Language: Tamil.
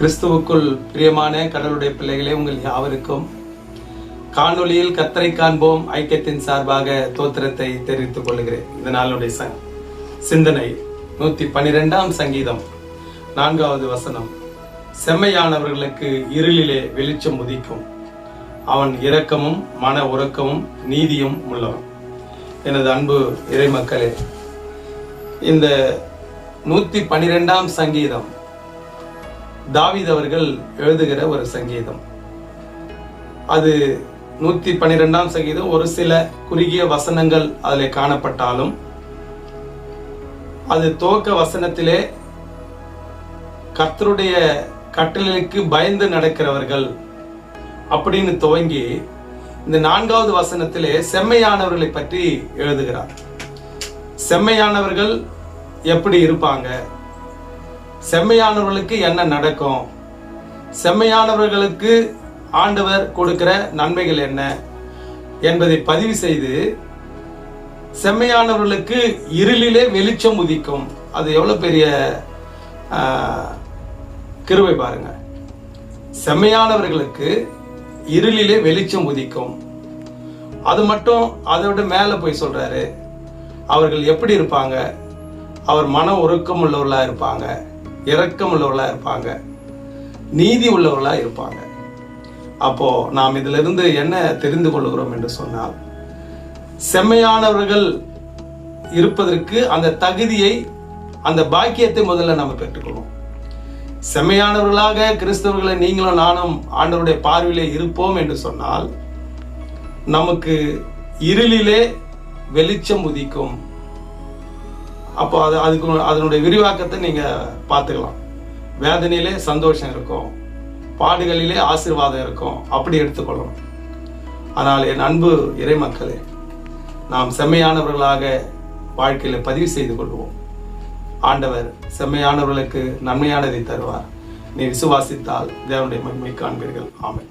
கிறிஸ்துவுக்குள் பிரியமான கடவுளுடைய பிள்ளைகளே உங்கள் யாவருக்கும் காணொளியில் கத்தரை காண்போம் ஐக்கியத்தின் சார்பாக தோத்திரத்தை தெரிவித்துக் கொள்கிறேன். இந்த நாளுடைய ச- சிந்தனை நூத்தி பனிரெண்டாம் சங்கீதம் நான்காவது வசனம். செம்மையானவர்களுக்கு இருளிலே வெளிச்சம் உதிக்கும். அவன் இரக்கமும் மன உறக்கமும் நீதியும் உள்ளவன். எனது அன்பு இறைமக்களே இந்த நூத்தி பனிரெண்டாம் சங்கீதம் தாவித் அவர்கள் எழுதுகிற ஒரு சங்கீதம். அது நூத்தி பன்னிரெண்டாம் சங்கீதம். ஒரு சில குறுகிய வசனங்கள் அதில் காணப்பட்டாலும் அது துவக்க வசனத்திலே கர்த்தருடைய கட்டளைக்கு பயந்து நடக்கிறவர்கள் அப்படின்னு துவங்கி இந்த நான்காவது வசனத்திலே செம்மையானவர்களை பற்றி எழுதுகிறார். செம்மையானவர்கள் எப்படி இருப்பாங்க? செம்மையானவர்களுக்கு என்ன நடக்கும்? செம்மையானவர்களுக்கு ஆண்டவர் கொடுக்கிற நன்மைகள் என்ன? என்பதை பதிவு செய்து செம்மையானவர்களுக்கு இருளிலே வெளிச்சம் உதிக்கும். அது எவ்வளவு பெரிய கிருவை பாருங்க. செம்மையானவர்களுக்கு இருளிலே வெளிச்சம் உதிக்கும். அது மட்டும் அதை விட மேல போய் சொல்றாரு. அவர்கள் எப்படி இருப்பாங்க? அவர் மன உருக்கம் உள்ளவர்களா இருப்பாங்க. இரக்கம் உள்ளவர்களாக இருப்பாங்க. நீதி உள்ளவர்களாக இருப்பாங்க. அப்போ நாம் இதிலிருந்து என்ன தெரிந்து கொள்கிறோம் என்று சொன்னால் செம்மையானவர்கள் இருப்பதற்கு அந்த தகுதியை அந்த பாக்கியத்தை முதல்ல நம்ம பெற்றுக்கொள்வோம். செம்மையானவர்களாக கிறிஸ்தவர்களை நீங்களும் நானும் ஆண்டவருடைய பார்வையிலே இருப்போம் என்று சொன்னால் நமக்கு இருளிலே வெளிச்சம் உதிக்கும். அப்போ அது அதுக்கு அதனுடைய விரிவாக்கத்தை நீங்கள் பார்த்துக்கலாம். வேதனையிலே சந்தோஷம் இருக்கும். பாடுகளிலே ஆசீர்வாதம் இருக்கும். அப்படி எடுத்துக்கொள்ளணும். ஆனால் என் அன்பு இறைமக்களே நாம் செம்மையானவர்களாக வாழ்க்கையில் பதிவு செய்து கொள்வோம். ஆண்டவர் செம்மையானவர்களுக்கு நன்மையானதை தருவார். நீ விசுவாசித்தால் தேவனுடைய மகிமை காண்பீர்கள். ஆமை